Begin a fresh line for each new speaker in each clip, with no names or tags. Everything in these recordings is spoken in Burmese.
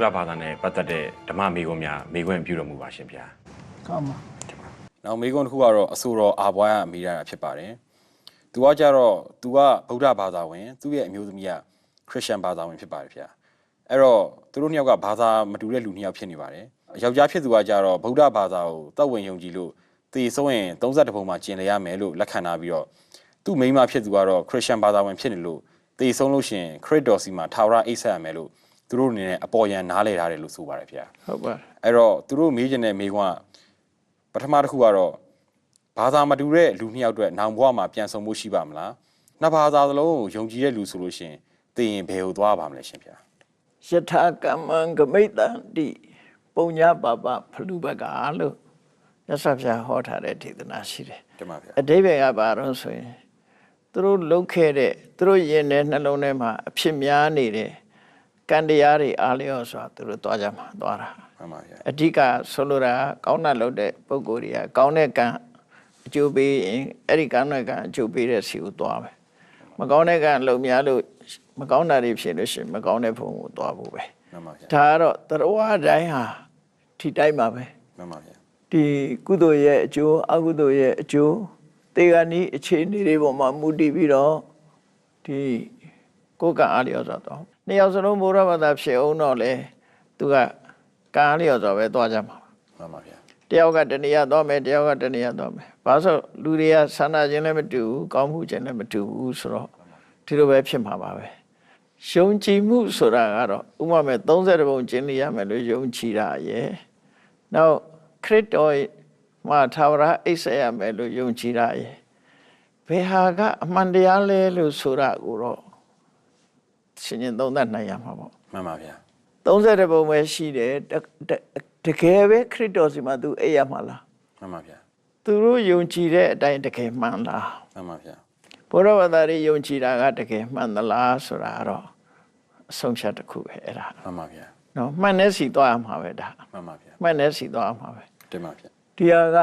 ဗုဒ္ဓဘာသာနဲ့ပတ်သက်တဲ့ဓမ္မမိဂုံးများမိခွင့်ပြုတော်မူပါရှင်ဗျာ
ကောင်းပါ
နောက်မိကုန်းတစ်ခုကတော့အဆိုတော်အာဘွားရမိရတာဖြစ်ပါတယ်။သူကကြတော့သူကဗုဒ္ဓဘာသာဝင်သူ့ရဲ့အမျိုးသမီးကခရစ်ယာန်ဘာသာဝင်ဖြစ်ပါတယ်ဗျာ။အဲ့တော့သူတို့နှစ်ယောက်ကဘာသာမတူတဲ့လူနှစ်ယောက်ဖြစ်နေပါတယ်။ယောက်ျားဖြစ်သူကကြတော့ဗုဒ္ဓဘာသာကိုတောက်ဝင်ယုံကြည်လို့သေဆုံးရင်32ပုံမှာကျင်လည်ရမယ်လို့လက်ခံထားပြီးတော့သူ့မိန်းမဖြစ်သူကတော့ခရစ်ယာန်ဘာသာဝင်ဖြစ်နေလို့သေဆုံးလို့ရှရင်ခရစ်တော်စီမှာထာဝရအိပ်ဆက်ရမယ်လို့ သူတို့အနေနဲ့အပေါ်ယံနားလည်ထားတယ်လို့ဆိုပါတယ်ဗျာ။
ဟုတ်ပါ
အဲ့တော့သူတို့မေးချင်တဲ့မေးခွန်းကပထမတစ်ခုကတော့ဘာသာမတူတဲ့လူနှစ်ယောက်အတွက်နောင်ဘဝမှာပြန်ဆုံမှုရှိပါမလားနှစ်ဘာသာသလုံးကိုယုံကြည်တဲ့လူဆိုလို့ရှိရင်သိရင်ဘယ်ကိုသွားပါမလဲရှင်ဗျာ
ယထာကမ္မံဂမိတံတိပုံညာပါပဖလူဘကလို့ရသဗျာဟောထားတဲ့ဒေသနာရှိတယ်
တင်ပါဗျာ
အတိဘယ်ကဘာတော့ဆိုရင်သူတို့လှုပ်ခဲ့တဲ့သူတို့ရင်ထဲနှလုံးထဲမှာအဖြစ်များနေတဲ့ ကံတရားတွေအားလျော်စွာသူတို့သွားကြမှာသွားတာ
မှန်ပါဗျာ
အဓိကဆိုလိုတာကကောင်းတာလုပ်တဲ့ပုံကိုယ်တွေကကောင်းတဲ့ကံအကျိုးပေးရင်အဲ့ဒီကောင်းတဲ့ကံအကျိုးပေးတဲ့စီကိုသွားမယ်မကောင်းတဲ့ကံလုံများလို့မကောင်းတာတွေဖြစ်လို့ရှိရင်မကောင်းတဲ့ဘုံကိုသွားဖို့ပဲ
မှန်ပါဗျာ
ဒါကတော့တရဝတိုင်းဟာထိတိုင်းပါပဲ
မှန်ပါဗျာ
ဒီကုသိုလ်ရဲ့အကျိုးအကုသိုလ်ရဲ့အကျိုးတေဂာနီးအခြေအနေတွေပေါ်မှာမူတည်ပြီးတော့ဒီကိုယ်ကအားလျော်စွာတော့ နှစ်ယောက်စလုံးဘုရားဘာသာဖြစ်အောင်တော့လေသူကကံအားလျော်စွာပဲသွားကြမှာ
မှန်ပါဗျာ
တယောက်ကတဏှာသွားမယ်တယောက်ကတဏှာသွားမယ်ဘာလို့ဆိုလူတွေကဆန္ဒခြင်းလည်းမတူဘူးကောင်းမှုခြင်းလည်းမတူဘူးဆိုတော့ဒီလိုပဲဖြစ်မှာပါပဲယုံကြည်မှုဆိုတာကတော့ဥပမာမဲ့30ပုံကျင့်လိရမယ်လို့ယုံကြည်တာရဲ့နောက်ခရစ်တော်မှာသာဝရအိပ်ဆက်ရမယ်လို့ယုံကြည်တာရဲ့ဘယ်ဟာကအမှန်တရားလဲလို့ဆိုတာကိုတော့ ရှင်ရင်သုံးသပ်နိုင်ရမှာပေါ့
မှန်ပါဗျာ
30ပုံပဲရှိတယ်တတတကယ်ပဲခရစ်တော်စီမှာသူအိပ်ရမှာလား
မှန်ပါဗျာ
သူတို့ယုံကြည်တဲ့အတိုင်းတကယ်မှန်လား
မှန်ပါဗျာ
ဘုရားဘာသာရေးယုံကြည်တာကတကယ်မှန်သလားဆိုတာကတော့အဆုံးဖြတ်တစ်ခုပဲအဲ့ဒါ
မှန်ပါဗျာ
နော်မှန်တဲ့စီသွားရမှာပဲဒါ
မှန်ပါဗျာ
မှန်တဲ့စီသွားရမှာပဲ
တင်ပါဗျာ
ဒီဟာက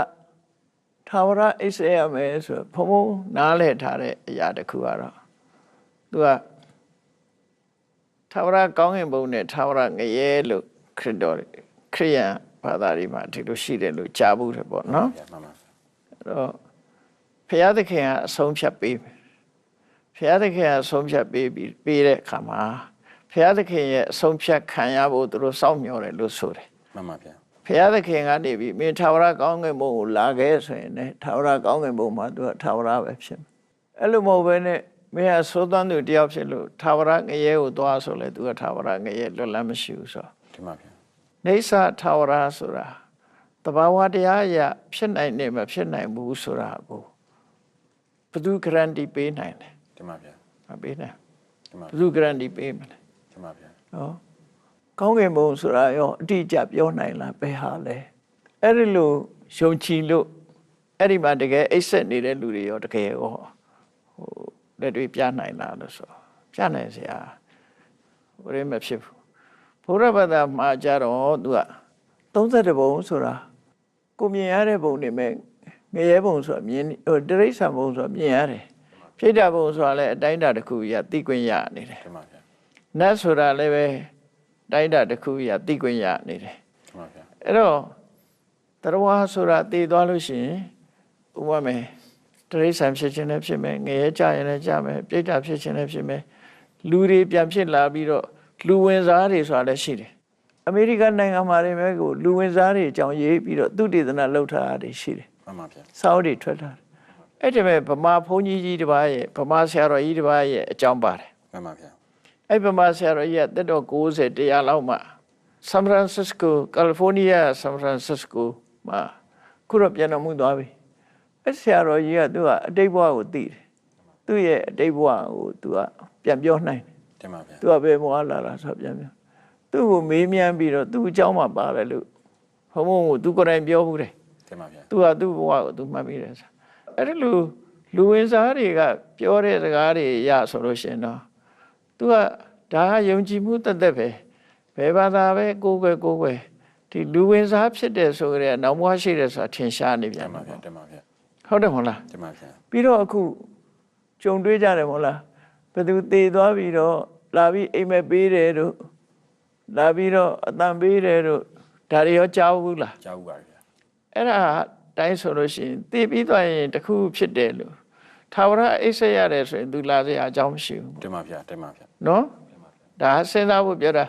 သာဝရအိစေရမယ်ဆိုဘုံဘုံနားလဲထားတဲ့အရာတစ်ခုကတော့သူက သာဝရကောင်းကင်ဘုံနဲ့သာဝရငရဲလို့ခရစ်တော်ခရိယန်ဘာသာတွေမှာဒီလိုရှိတယ်လို့ကြားဘူးတယ်ပေါ့နော်
ဗျာမှန်ပါ
အဲ့တော့ဖရာသခင်ကအဆုံးဖြတ်ပေးမယ်ဖရာသခင်ကအဆုံးဖြတ်ပေးပြီးပေးတဲ့အခါမှာဖရာသခင်ရဲ့အဆုံးဖြတ်ခံရဖို့သူတို့စောင့်မျှော်တယ်လို့ဆိုတယ်
မှန်ပါဗျာ
ဖရာသခင်ကနေပြီးမင်းထာဝရကောင်းကင်ဘုံကိုလာခဲ့ဆိုရင်လည်းထာဝရကောင်းကင်ဘုံမှာသူကထာဝရပဲဖြစ်မယ်အဲ့လိုမဟုတ်ဘဲနဲ့ မင်းကသိုးသွမ်းသူတယောက်ဖြစ်လို့ထာဝရငရဲကိုသွားဆိုလဲသူကထာဝရငရဲလွတ်လပ်မရှိဘူးဆိုတော့
တင်ပါဗျာ
နေဆာထာဝရဆိုတာတဘာဝတရားအရာဖြစ်နိုင်နေမဖြစ်နိုင်ဘူးဆိုတာကိုဘယ်သူဂရန်တီပေးနိုင်လဲ
တင်ပါဗျာ
မပေးနိုင်
တင်ပါ
ဘယ်သူဂရန်တီပေးမလဲ
တင်ပါဗျာ
နော်ကောင်းကင်ဘုံဆိုတာရောအတိအကျပြောနိုင်လားဘယ်ဟာလဲအဲ့ဒီလိုယုံကြည်လို့အဲ့ဒီမှာတကယ်အိတ်ဆက်နေတဲ့လူတွေရောတကယ်ရောဟို လက်တွေပြနိုင်လားလို့ဆိုပြနိုင်စရာဘယ်မှမဖြစ်ဘူးဘုရားဘာသာမှာကြတော့သူက30ဘုံဆိုတာကိုမြင်ရတဲ့ဘုံတွေမဲ့ငရဲဘုံဆိုတာမြင်ဟိုတရိษံဘုံဆိုတာမြင်ရတယ်ဖြစ်တာဘုံဆိုတာလည်းအတိုင်းအတာတစ်ခုရသိခွင့်ရနေတယ်
တင်ပါဗျာ
နတ်ဆိုတာလည်းပဲတိုင်းတာတစ်ခုရသိခွင့်ရနေတယ်
တင်ပါဗျာ
အဲ့တော့တရဝါဆိုတာတည်သွားလို့ရှိရင်ဥပမာ တရိษံဖြစ်ခြင်းလည်းဖြစ်မယ်ငရဲကြရင်လည်းကြမယ်ပြိတ္တာဖြစ်ခြင်းလည်းဖြစ်မယ်လူတွေပြန်ဖြစ်လာပြီးတော့လူဝင်စားတွေဆိုတာလည်းရှိတယ်အမေရိကန်နိုင်ငံမှာတွေပဲကိုလူဝင်စားတွေအကြောင်းရေးပြီးတော့သူတည်သနာလှုပ်ထားတာတွေရှိတယ်
မှန်ပါဗျာ
စာအုပ်တွေထွက်ထားတယ်အဲ့ဒီမဲ့ဗမာဘုန်းကြီးကြီးတစ်ပါးရဲ့ဗမာဆရာတော်ကြီးတစ်ပါးရဲ့အကြောင်းပါတယ်
မှန်ပါဗျာ
အဲ့ဗမာဆရာတော်ကြီးကတက်တော့90တရားလောက်မှဆန်ဖရန်စစ္စကိုကယ်လီဖိုးနီးယားဆန်ဖရန်စစ္စကိုမှာခုတော့ပြန်တော်မူသွားပြီ အဲ့ဆရာတော်ကြီးကသူကအတိတ်ဘဝကိုသိတယ်သူ့ရဲ့အတိတ်ဘဝကိုသူကပြန်ပြောနိုင်တယ်
တင်ပါဗျာ
သူကဘယ်ဘဝလာတာဆိုပြန်ပြောသူ့ကိုမေးမြန်းပြီးတော့သူ့အကြောင်းမှပါတယ်လို့ဘုံဘုံကိုသူကိုယ်တိုင်ပြောဘူးတယ်
တင်ပါဗျာ
သူကသူ့ဘဝကိုသူမှတ်မိတယ်ဆိုအဲ့ဒီလိုလူဝင်စားတွေကပြောတဲ့စကားတွေရဆိုလို့ရှိရင်တော့သူကဒါကယုံကြည်မှုတသက်ပဲဘယ်ဘာသာပဲကိုယ်ပဲကိုယ်ပဲဒီလူဝင်စားဖြစ်တယ်ဆိုကြတဲ့နောက်ဘဝရှိတယ်ဆိုတာထင်ရှားနေပြ
တ
န်
င်
ပါ
ပါဗျာ
ပေါ့
တင်ပါဗျာ
ဟုတ်တယ်မဟုတ်လား
တင်ပါဗျာ
ပြီးတော့အခုကြုံတွေ့ကြတယ်မဟုတ်လားဘယ်သူတည်သွားပြီးတော့လာပြီးအိမ်မက်ပေးတယ်တို့လာပြီးတော့အတန်ပေးတယ်တို့ဒါတွေရောကြားဘူးလား
ကြားဘူးပါတယ်ဗျာ
အဲ့ဒါတိုင်းဆိုလို့ရှိရင်တည်ပြီးသွားရင်တစ်ခုဖြစ်တယ်လို့သာဝရအိပ်ဆက်ရတယ်ဆိုရင်သူလာစရာအကြောင်းမရှိဘူး
တင်ပါဗျာတင်ပါဗျာ
နော်ဒါစဉ်းစားဖို့ပြောတာ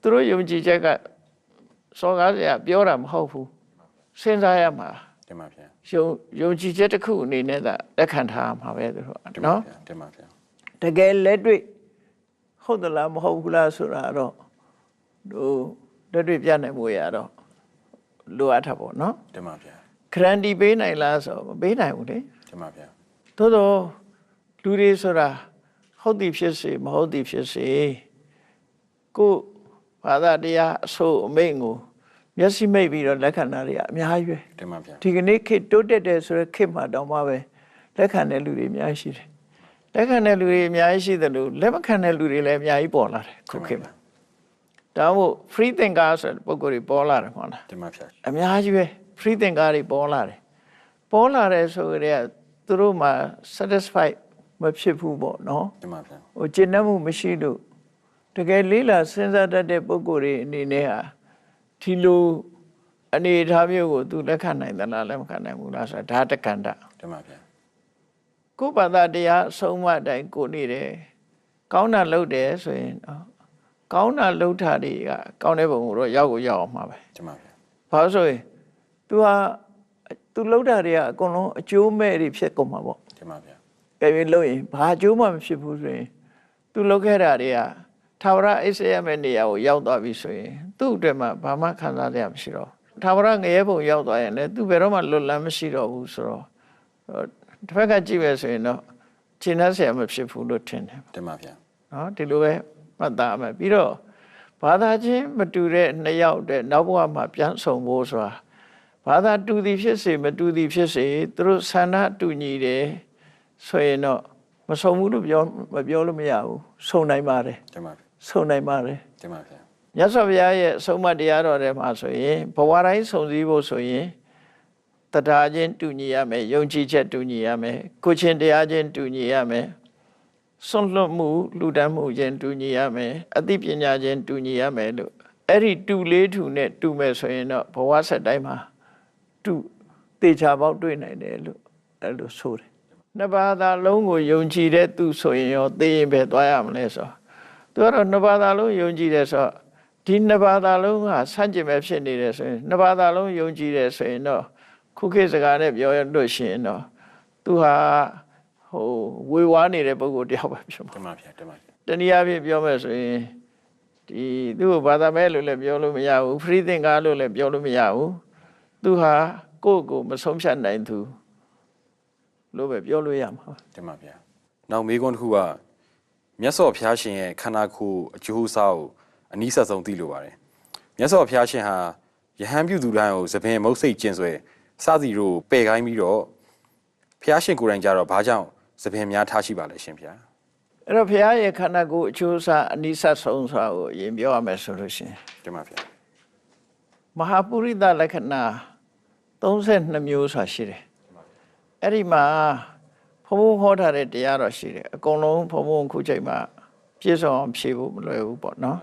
သူတို့ယုံကြည်ချက်ကစောကားစရာပြောတာမဟုတ်ဘူးစဉ်းစားရမှာ
တင်ပါဗျာ
ယုံယုံကြည်ချက်တစ်ခုအနေနဲ့သာလက်ခံထားရမှာပဲသူတို့က
တင်ပါ
နော်
ဗျာတင်ပါဗျာ
တကယ်လက်တွေ့ဟုတ်သလားမဟုတ်ဘူးလားဆိုတာတော့တို့လက်တွေ့ပြနိုင်မှုရတော့လိုအပ်တာပေါ့နော်
တင်ပါဗျာ
ခရန်တီပေးနိုင်လားဆိုတော့မပေးနိုင်ဘူးလေ
တင်ပါဗျာ
သို့တော့လူတွေဆိုတာဟုတ်သည်ဖြစ်စေမဟုတ်သည်ဖြစ်စေကိုယ်ဘာသာတရားအဆိုးအမိန့်ကို မျက်စိမိတ်ပြီးတော့လက်ခံတာတွေကအများကြီးပဲ
တင်ပါဗျာ
ဒီကနေ့ခေတ်တိုးတက်တယ်ဆိုတဲ့ခေတ်မှာတောင်မှပဲလက်ခံတဲ့လူတွေအများကြီးရှိတယ်လက်ခံတဲ့လူတွေအများကြီးရှိတယ်လို့လက်မခံတဲ့လူတွေလည်းအများကြီးပေါ်လာတယ်ခုခေတ်မှာဒါမို့ free thinker ဆိုတဲ့ပုံကိုယ်တွေပေါ်လာတယ်မဟုတ်လား
တင်ပါဗျာ
အများကြီးပဲ free thinker တွေပေါ်လာတယ်ပေါ်လာတယ်ဆိုကြတဲ့သူတို့မှာ satisfied မဖြစ်ဘူးပေါ့နော်
တင်ပါဗျာ
ဟိုကျင့်တတ်မှုမရှိလို့တကယ်လေးလာစဉ်းစားတတ်တဲ့ပုံကိုယ်တွေအနေနဲ့ဟာ ဒီလိုအနေအထားမျိုးကိုသူလက်ခံနိုင်သလားလက်မခံနိုင်ဘူးလားဆိုတာဒါတက္ကန္တ
တင်ပါဗျာ
ကိုယ်ဘာသာတရားအဆုံးမအတိုင်းကိုနေတယ်ကောင်းတာလုပ်တယ်ဆိုရင်နော်ကောင်းတာလုပ်တာတွေကကောင်းတဲ့ပုံကိုတော့ရောက်ကိုရောက်အောင်မှာပဲ
တင်ပါဗျာ
ဘာလို့ဆိုရင် तू ဟာ तू လှုပ်တာတွေကအကုန်လုံးအကျိုးမဲ့တွေဖြစ်ကုန်မှာပေါ့
တင်ပါဗျာ
ကဲပြီးလှုပ်ရင်ဘာအကျိုးမှမဖြစ်ဘူးဆိုရင် तू လှုပ်ခဲ့တာတွေက ထာဝရအိစေရမယ့်နေရာကိုရောက်သွားပြီဆိုရင်သူ့အတွက်မှဘာမှခံစားရမှာရှိတော့ထာဝရငရဲဘုံရောက်သွားရင်လည်းသူဘယ်တော့မှလွတ်လန်းမရှိတော့ဘူးဆိုတော့တစ်ဖက်ကကြည့်မယ်ဆိုရင်တော့ခြေနှက်ဆရာမဖြစ်ဘူးလို့ထင်တယ်
တင်ပါဗျာ
နော်ဒီလိုပဲမှတ်သားမယ်ပြီးတော့ဘာသာချင်းမတူတဲ့နှစ်ယောက်တဲ့နောက်ဘဝမှာပြန်ဆုံဖို့ဆိုတာဘာသာတူသည်ဖြစ်စေမတူသည်ဖြစ်စေသူတို့ဆန္ဒတူညီတယ်ဆိုရင်တော့မဆုံဘူးလို့ပြောမပြောလို့မရဘူးဆုံနိုင်ပါတယ်
တင်ပါဗျာ
ဆုံနိုင်ပါတယ်
တင်ပါဗျာ
မြတ်စွာဘုရားရဲ့အဆုံးအမတရားတော်ထဲမှာဆိုရင်ဘဝတိုင်းဆုံစည်းဖို့ဆိုရင်တရားချင်းတူညီရမယ်ယုံကြည်ချက်တူညီရမယ်ကိုယ်ချင်းတရားချင်းတူညီရမယ်ဆွန့်လွတ်မှုလူတန်းမှုချင်းတူညီရမယ်အသိပညာချင်းတူညီရမယ်လို့အဲ့ဒီတူလေးတူနဲ့တူမယ်ဆိုရင်တော့ဘဝဆက်တိုင်းမှာတူတေချာပေါက်တွေ့နိုင်တယ်လို့အဲ့လိုဆိုတယ်နှစ်ပါးသာလုံးကိုယုံကြည်တဲ့သူဆိုရင်ရောသိရင်ပဲသွားရမလဲဆိုတော့ သူကတော့နှစ်ပါးသာလုံးယုံကြည်တယ်ဆိုတော့ဒီနှစ်ပါးသာလုံးကဆန့်ကျင်ပဲဖြစ်နေတယ်ဆိုရင်နှစ်ပါးသာလုံးယုံကြည်တယ်ဆိုရင်တော့ခုခေတ်စကားနဲ့ပြောရလို့ရှိရင်တော့သူဟာဟိုဝေဝါးနေတဲ့ပုဂ္ဂိုလ်တယောက်ပဲဖြစ်မှာ
တင်ပါဗျာတင်ပါဗျာ
တနည်းအားဖြင့်ပြောမယ်ဆိုရင်ဒီသူ့ကိုဘာသာမဲလို့လည်းပြောလို့မရဘူး free thinker လို့လည်းပြောလို့မရဘူးသူဟာကိုယ့်ကိုယ်မဆုံးဖြတ်နိုင်သူလို့ပဲပြောလို့ရမှာ
တင်ပါဗျာနောက်မေးခွန်းတစ်ခုက မြတ်စွာဘုရားရှင်ရဲ့ခန္ဓာကိုယ်အကျိုးအစားကိုအနည်းဆက်ဆုံးသိလိုပါတယ်မြတ်စွာဘုရားရှင်ဟာယဟန်ပြုသူတိုင်းကိုသပင်မုတ်စိတ်ကျင်ဆွဲစသည်တို့ပယ်ခိုင်းပြီးတော့ဘုရားရှင်ကိုယ်တိုင်ကြတော့ဘာကြောင့်သပင်များထားရှိပါလဲရှင်ဗျာ
အဲ့တော့ဘုရားရဲ့ခန္ဓာကိုယ်အချိုးအစားအနိစ္စဆုံးစွာကိုအရင်ပြောရမယ်ဆိုလို့ရှိရင်
တင်ပါဗျာ
မဟာပုရိသလက္ခဏာ32မျိုးဆိုတာရှိတယ်အဲ့ဒီမှာ ဘုံဘုံဟောထားတဲ့တရားတော်ရှိတယ်အကုန်လုံးဘုံဘုံခုချိန်မှာပြည့်စုံအောင်ဖြည့်ဖို့မလွယ်ဘူးပေါ့နော်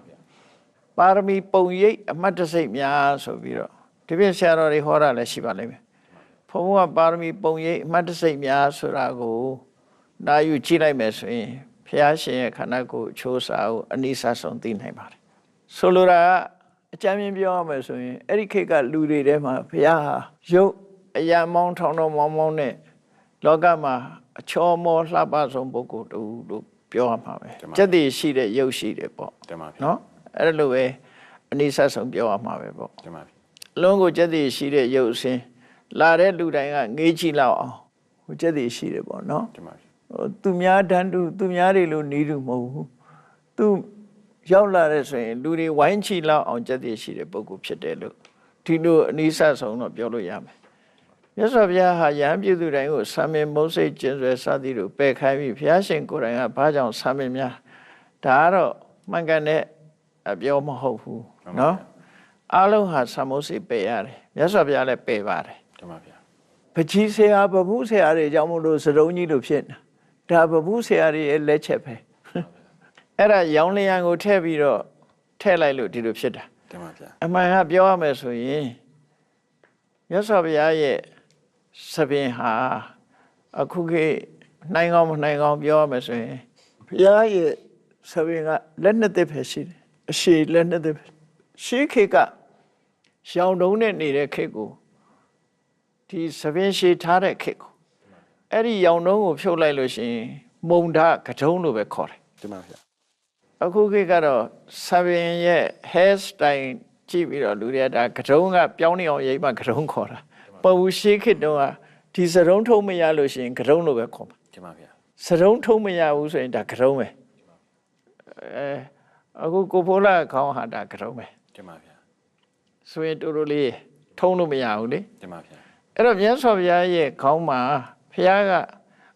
ပါရမီပုံရိပ်အမတ်တစိတ်များဆိုပြီးတော့ဒီပြင်ဆရာတော်တွေဟောတာလည်းရှိပါလိမ့်မယ်ဘုံဘုံကပါရမီပုံရိပ်အမတ်တစိတ်များဆိုတာကိုနာယူကြည့်လိုက်မယ်ဆိုရင်ဘုရားရှင်ရဲ့ခန္ဓာကိုယ်အချိုးအစားကိုအနိစ္စဆုံးသိနိုင်ပါတယ်ဆိုလိုတာကအကြမ်းမြင်ပြောရမယ်ဆိုရင်အဲ့ဒီခေတ်ကလူတွေထဲမှာဘုရားဟာရုပ်အရာမောင်းထောင်းတော်မောင်းမောင်းနဲ့လောကမှာ အချောမောလှပဆုံးပုဂ္ဂိုလ်တူလို့ပြောရမှာပဲစက်တည်ရှိတဲ့ရုပ်ရှိတယ်ပေါ့
တင်ပါဗျာ
နော်အဲ့ဒါလိုပဲအနိစ္စဆုံးပြောရမှာပဲပေါ့
တင်ပါဗျာ
အလုံးကိုစက်တည်ရှိတဲ့ရုပ်အစင်းလာတဲ့လူတိုင်းကငေးကြည့်လောက်အောင်ဟိုစက်တည်ရှိတယ်ပေါ့နော်
တင်ပါဗျာ
ဟိုသူများတန်းတူသူများတွေလို့နေတူမဟုတ်ဘူးသူရောက်လာတဲ့ဆိုရင်လူတွေဝိုင်းချီလောက်အောင်ကြက်တည်ရှိတဲ့ပုံကူဖြစ်တယ်လို့ဒီလိုအနိစ္စဆုံးတော့ပြောလို့ရမယ် မြတ်စွာဘုရားဟာယဟန်ပြုသူတိုင်းကိုဆံမင်မုတ်စိတ်ကျင်ဆွဲစသည်တို့ပယ်ခိုင်းပြီးဘုရားရှင်ကိုယ်တိုင်ကဘာကြောင့်ဆံမင်များဒါကတော့မှန်ကန်တဲ့အပြောမဟုတ်ဘူးเนาะအားလုံးဟာဆံမုတ်စိတ်ပယ်ရတယ်မြတ်စွာဘုရားလည်းပယ်ပါတယ်
တင်ပါဗျာ
ပကြီးဆရာပပုဆရာတွေကြောင့်မို့လို့စတုံးကြီးလို့ဖြစ်နေတာဒါပပုဆရာတွေရဲ့လက်ချက်ပဲအဲ့ဒါရောင်လျံကိုထည့်ပြီးတော့ ထည့်လိုက်လို့ဒီလိုဖြစ်တာ
တင်ပါဗျာ
အမှန်ကပြောရမယ်ဆိုရင်မြတ်စွာဘုရားရဲ့ သဘင်ဟာအခုခေတ်နိုင်ကောင်းမနိုင်ကောင်းပြောရမယ်ဆိုရင်ဘုရားရဲ့သဘင်ကလက်နှစ်သက်ပဲရှိတယ်အရှိလက်နှစ်သက်ပဲရှေးခေတ်ကရှောင်းတုံးနဲ့နေတဲ့ခေတ်ကိုဒီသဘင်ရှည်ထားတဲ့ခေတ်ကိုအဲ့ဒီရောင်တုံးကိုဖြုတ်လိုက်လို့ရှိရင်မုံဓာကထုံးလို့ပဲခေါ်တယ်
တင်ပါဗျာ
အခုခေတ်ကတော့ဆဗင်ရဲ့ hair style ကြည့်ပြီးတော့လူတွေကဒါကတုံးကပြောင်းနေအောင်ရိပ်မှကတုံးခေါ်တာ ပဝူရှိခေတ်တုန်းကဒီစရုံးထုံးမရလို့ရှိရင်ကတုံးလို့ပဲခေါ်မှာ
တင်ပါဗျာ
စရုံးထုံးမရဘူးဆိုရင်ဒါကတုံးပဲအဲအခုကိုဖိုးလာခေါင်းဟာဒါကတုံးပဲ
တင်ပါဗျာ
ဆိုရင်တူတူလေးထုံးလို့မရဘူးလေ
တင်ပါဗျာ
အဲ့တော့မြတ်စွာဘုရားရဲ့ခေါင်းမှာဘုရားက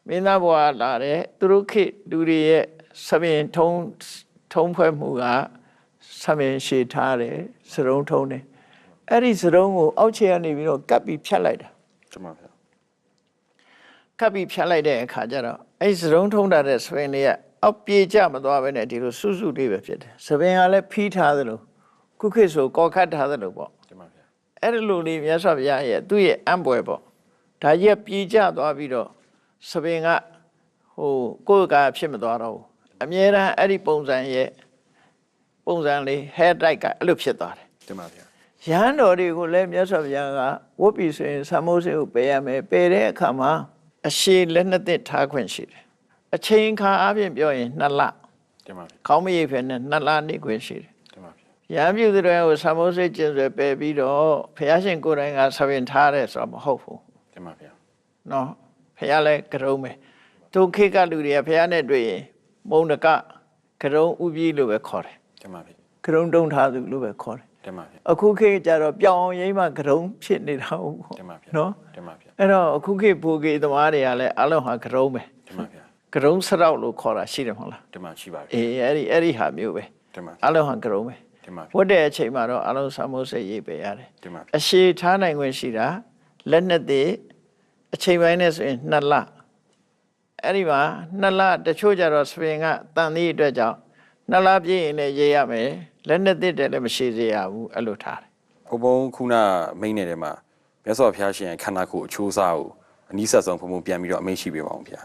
မင်းသားဘဝလာတဲ့သူတို့ခေတ်လူတွေရဲ့ဆပင်ထုံးထုံးဖွဲ့မှုကဆပင်ရှည်ထားတယ်စရုံးထုံးတယ် အဲ့ဒီစရုံးကိုအောက်ခြေကနေပြီးတော့ကပ်ပြီးဖြတ်လိုက်တာ
တင်ပါဗျာ
ကပ်ပြီးဖြတ်လိုက်တဲ့အခါကျတော့အဲ့ဒီစရုံးထုံးတာတဲ့ဆပင်လေးကအောက်ပြေကျမသွားဘဲနဲ့ဒီလိုစွစုလေးပဲဖြစ်တယ်ဆပင်ကလည်းဖီးထားသလိုခုခေတ်ဆိုကော်ခတ်ထားသလိုပေါ့
တင်ပါဗျာ
အဲ့ဒီလိုလေးမြတ်စွာဘုရားရဲ့သူ့ရဲ့အံပွဲပေါ့ဒါကြီးကပြေကျသွားပြီးတော့စပင်ကဟိုကိုယ်ကဖြစ်မသွားတော့ဘူးအမြဲတမ်းအဲ့ဒီပုံစံရဲ့ပုံစံလေး hair dye ကအဲ့လိုဖြစ်သွားတယ်
တင်ပါဗျာ
ရဟန်းတော်တွေကိုလည်းမြတ်စွာဘုရားကဝတ်ပြီဆိုရင်သမိုးစေကိုပယ်ရမယ်ပယ်တဲ့အခါမှာအရှိလက်နှစ်သက်ထားခွင့်ရှိတယ်အချိန်ခါအပြင်ပြောရင်နှစ်လ
တင်ပါဗျာ
ခေါင်းမရိပ်ဖက်နဲ့နှစ်လနေခွင့်ရှိတယ်
တင်ပါဗျာ
ရဟန်းပြုသူတွေကိုသမောစိတ်ကျင်ဆွဲပယ်ပြီးတော့ဘုရားရှင်ကိုယ်တိုင်ကဆပင်ထားတယ်ဆိုတော့မဟုတ်ဘူး
တင်ပါဗျာ
နော်ဘုရားလည်းကရုံးပဲသူခေတ်ကလူတွေကဘုရားနဲ့တွေ့ရင်မုံတကကရုံးဥပြီးလို့ပဲခေါ်တယ်
တင်ပါဗျာ
ကရုံးတုံးထားသူလို့ပဲခေါ်တယ်
တင်ပါဗျာ
အခုခေတ်ကျတော့ပြောင်းအောင်ရိမ့်မှကရုံးဖြစ်နေတာဟုတ်
တင်ပါဗျာ
နော်
တင်ပါဗျာ
အဲ့တော့အခုခေတ်ဘူကေသမားတွေကလည်းအလုံးဟာကရုံးပဲ
တင်ပါဗျာ
ကရုံးစရောက်လို့ခေါ်တာရှိတယ်မဟုတ်လား
တင်ပါရှိပါဗျာ
အေးအဲ့ဒီအဲ့ဒီဟာမျိုးပဲ
တင်ပါ
အလုံးဟာကရုံးပဲ
တင်ပါဗျာ
ဝတ်တဲ့အချိန်မှာတော့အလုံးသမောစိတ်ရေးပယ်ရတယ်
တင်ပါ
အရှိထားနိုင်ခွင့်ရှိတာလက်နှစ်သေးအချိန်ပိုင်းနဲ့ဆိုရင်နှစ်လအဲ့ဒီမှာနှစ်လတချို့ကြတော့စပင်ကတန်သည့်အတွက်ကြောင့် နှစ်လပြည့်ရင်လည်းရေးရမယ်လက်နှစ်သေးတယ်လည်းမရှိစေရဘူးအဲ့လိုထားတယ်
ဘုံဘုံခုနမိန်နေတဲ့မှာမြတ်စွာဘုရားရှင်ရဲ့ခန္ဓာကိုယ်အချိုးအစားကိုအနည်းဆက်ဆုံးဘုံဘုံပြန်ပြီးတော့အမိန့်ရှိပေးပါအောင်ဗျာ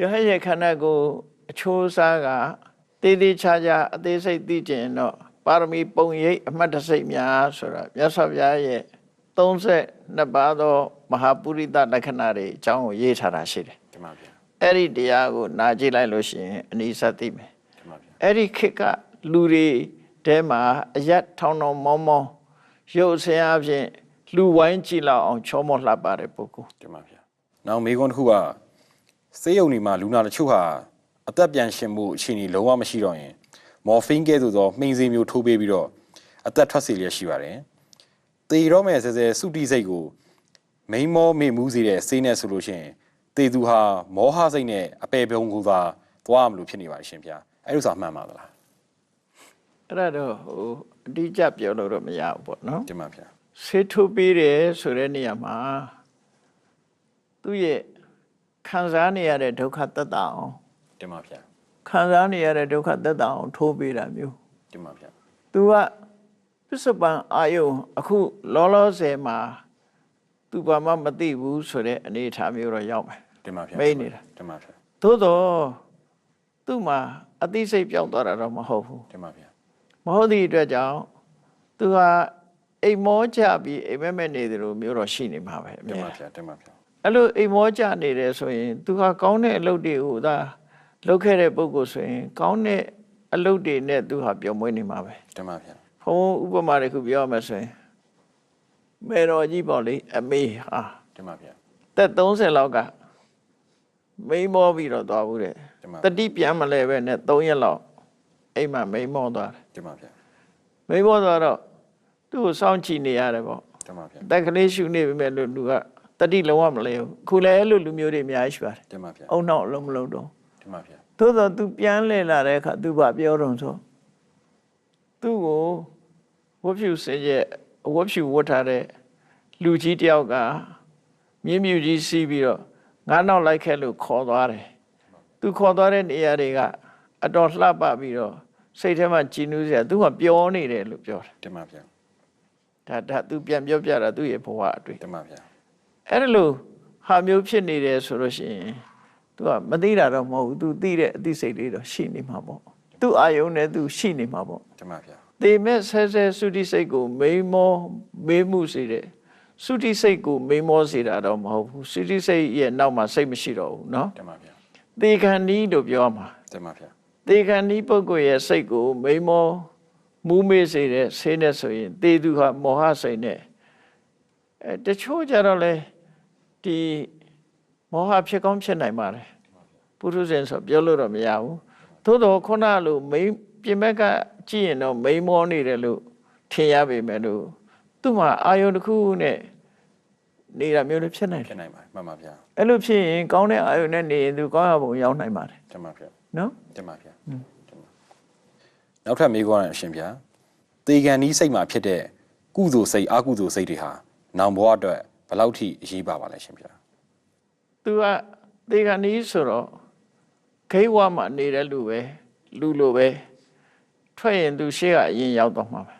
ရဟရဲ့ခန္ဓာကိုယ်အချိုးအစားကတေးသေးချာချာအသေးစိတ်သိကျင်တော့ပါရမီပုံရိပ်အမှတ်တစိတ်များဆိုတာမြတ်စွာဘုရားရဲ့32ပါးသောမဟာပုရိသလက္ခဏာတွေအကြောင်းကိုရေးထားတာရှိတယ်
တင်ပါဗျာ
အဲ့ဒီတရားကိုနာကြည့်လိုက်လို့ရှိရင်အနိစ္စသိမယ်
တင်ပါဗျာ
အဲ့ဒီခေတ်ကလူတွေတဲမှာအယက်ထောင်းထောင်းမောင်းမောင်းရုပ်ဆင်းအဖြစ်လူဝိုင်းကြည့်လောက်အောင်ချောမောလှပတဲ့ပုဂ္ဂိုလ်
တင်ပါဗျာနောက်မေကွန်တစ်ခုကစေးရုံဒီမှာလူနာတချို့ဟာအသက်ပြန်ရှင်မှုအခြေအနေလုံးဝမရှိတော့ရင်မော်ဖင်းကဲ့သို့သောမှိန်စေးမျိုးထိုးပေးပြီးတော့အသက်ထွက်စေလျက်ရှိပါတယ်တေရောမဲ့ဆဲဆဲစုတိစိတ်ကိုမိန်မောမေ့မှုစေတဲ့စေးနဲ့ဆိုလို့ရှိရင်တေသူဟာမောဟစိတ်နဲ့အပေပြုံးကူသာသွားမလို့ဖြစ်နေပါရှင်ဗျာ အဲ့လိုဆိုမှန်ပါသလား
အဲ့ဒါတော့ဟိုအတိအကျပြောလို့တော့မရဘူးပေါ့နော်
တင်ပါဗျာ
ဆေးထုတ်ပေးတယ်ဆိုတဲ့နေရာမှာသူ့ရဲ့ခံစားနေရတဲ့ဒုက္ခသက်သာအောင်
တင်ပါဗျာ
ခံစားနေရတဲ့ဒုက္ခသက်သာအောင်ထိုးပေးတာမျိုး
တင်ပါဗျာ
သူကပစ္စုပန်အာယုံအခုလောလောဆယ်မှာသူဘာမှမသိဘူးဆိုတဲ့အနေအထားမျိုးတော့ရောက်မယ်
တင်ပါဗျာ
မိတ်နေတာ
တင်ပါဗျာ
သို့တော့သူ့မှာ အသိစိတ်ပြောင်းသွားတာတော့မဟုတ်ဘူး
တင်ပါဗျာ
မဟုတ်သည့်အတွက်ကြောင့်သူဟာအိမ်မောကြပြီးအိမ်မက်မက်နေတယ်လို့မျိုးတော့ရှိနေမှာပဲအ
တင်
မြဲ
ပါဗျာတင်ပါဗျာ
အဲ့လိုအိမ်မောကြနေတယ်ဆိုရင်သူဟာကောင်းတဲ့အလုပ်တွေကိုသာလုပ်ခဲ့တဲ့ပုဂ္ဂိုလ်ဆိုရင် ကောင်းတဲ့အလုပ်တွေနဲ့သူဟာပျော်မွေးနေမှာပဲ
တင်ပါဗျာ
ဘုံဥပမာတစ်ခုပြောရမယ်ဆိုရင်မေတော်ကြီးပေါ့လေအမေဟာ
တင်ပါဗျာ
သက်30လောက်က မိန်းမောပြီးတော့သွားဘူးတဲ့
တင်ပါ
တတိပြန်မလဲပဲနဲ့3ရက်လောက်အိမ်မှာမိန်းမောသွားတယ်
တင်ပါဗျာ
မိန်းမောသွားတော့သူ့ကိုစောင့်ကြည့်နေရတယ်ပေါ့
တင်ပါဗျာ
တက်ကလေးရှူနေပြီမဲ့လို့လူကတတိလုံးဝမလဲဘူးခုလည်းအဲ့လိုလူမျိုးတွေအများကြီးရှိပါတယ်
တင်ပါဗျာ
အုံနောက်အလုံးမလုံးတော့
တင်ပါဗျာ
သို့တော့ तू ပြန်လဲလာတဲ့အခါ तू ဘာပြောတော့ဆိုသူ့ကိုဝတ်ဖြူစင်ရဲ့ဝတ်ဖြူဝတ်ထားတဲ့လူကြီးတယောက်ကမြင်းမြူကြီးစီးပြီးတော့ ငါနောက်လိုက်ခဲ့လို့ခေါ်သွားတယ်သူခေါ်သွားတဲ့နေရာတွေကအတော်လှပပြီးတော့စိတ်ထဲမှာကြည်နူးစရာသူကပြောနေတယ်လို့ပြောတယ်
တမန်ဗျာ
ဒါဒါသူပြန်ပြောပြတာသူ့ရဲ့ဘဝအတွေ့
တမန်ဗျာ
အဲ့ဒါလို့ဟာမျိုးဖြစ်နေတယ်ဆိုလို့ရှိရင်သူကမသိတာတော့မဟုတ်ဘူး तू သိတဲ့အသိစိတ်လေးတော့ရှိနေမှာပေါ့သူ့အာယုံနဲ့သူရှိနေမှာပေါ့
တမန်ဗျာ
တေမဲ့ဆဲဆဲသုတိစိတ်ကိုမိမောမေးမှုစေတဲ့ သုတိစိတ်ကိုမိန်မောစေတာတော့မဟုတ်ဘူးသုတိစိတ်ရဲ့နောက်မှာစိတ်မရှိတော့ဘူးเนาะ
တင်ပါဗျာ
တေခန္ဒီလို့ပြောမှာ
တင်ပါဗျာ
တေခန္ဒီပုဂ္ဂိုလ်ရဲ့စိတ်ကိုမိန်မောမူးမေးစေတဲ့ဆေးနဲ့ဆိုရင်တေသူဟာမောဟစိတ်နဲ့အဲတချို့ကြတော့လေဒီမောဟဖြစ်ကောင်းဖြစ်နိုင်ပါတယ်ပုထုဇဉ်ဆိုပြောလို့တော့မရဘူးသို့တော့ခုနလိုမိန်ပြင်ဘက်ကကြည့်ရင်တော့မိန်မောနေတယ်လို့ထင်ရပေမဲ့လို့ သူ့မှာအာယုန်တစ်ခုနဲ့နေတာမျိုးလည်းဖြစ်နိုင်
ဖြ
တယ်
စ်နိုင်ပါမှန်ပါဗျာ
အဲ့လိုဖြစ်ရင်ကောင်းတဲ့အာယုန်နဲ့နေရင်သူကောင်းရပုံရောက်နိုင်ပါတယ်
တင်ပါဗျာ
နော်
တင်ပါဗျာတင်ပါနောက်ထပ်မေးခွန်းရအရှင်ဗျာတေဂန်နီးစိတ်မှာဖြစ်တဲ့ကုသိုလ်စိတ်အကုသိုလ်စိတ်တွေဟာနောင်ဘဝအတွက်ဘယ်လောက်ထိအရေးပါပါလဲရှင်ဗျာ
သူကသေကနီးဆိုတော့ခိဝမှာနေတဲ့လူပဲလူလိုပဲထွက်ရင်သူရှေ့ကအရင်ရောက်တော့မှာပဲ
တင်ပါဗျာ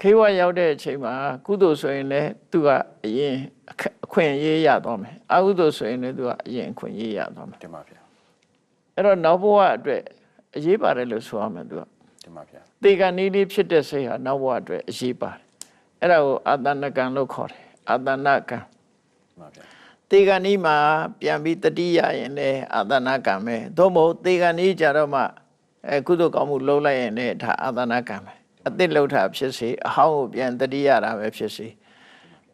ခိဝရောက်တဲ့အချိန်မှာကုသိုလ်ဆိုရင်လည်းသူကအရင်အခအခွင့်အရေးရသွားမယ်အကုသိုလ်ဆိုရင်လည်းသူကအရင်အခွင့်အရေးရသွားမယ်
တင်ပါဗျာ
အဲ့တော့နောက်ဘဝအတွက်အရေးပါတယ်လို့ဆိုရမယ်သူက
တင်ပါဗျာ
သေကနီးလေးဖြစ်တဲ့စိတ်ဟာနောက်ဘဝအတွက်အရေးပါတယ်အဲ့ဒါကိုအာတဏကံလို့ခေါ်တယ်အာတဏကံ
တင်ပါဗျာ
သေကဏီမှာပြန်ပြီးတတိယရင်လည်းအာသနာကံပဲသို့မဟုတ်သေကဏီကြတော့မှအဲကုသိုလ်ကောင်းမှုလုပ်လိုက်ရင်လည်းဒါအာသနာကံပဲ အသစ်လှုပ်တာဖြစ်စေအဟောင်းကိုပြန်တတိယတာပဲဖြစ်စေ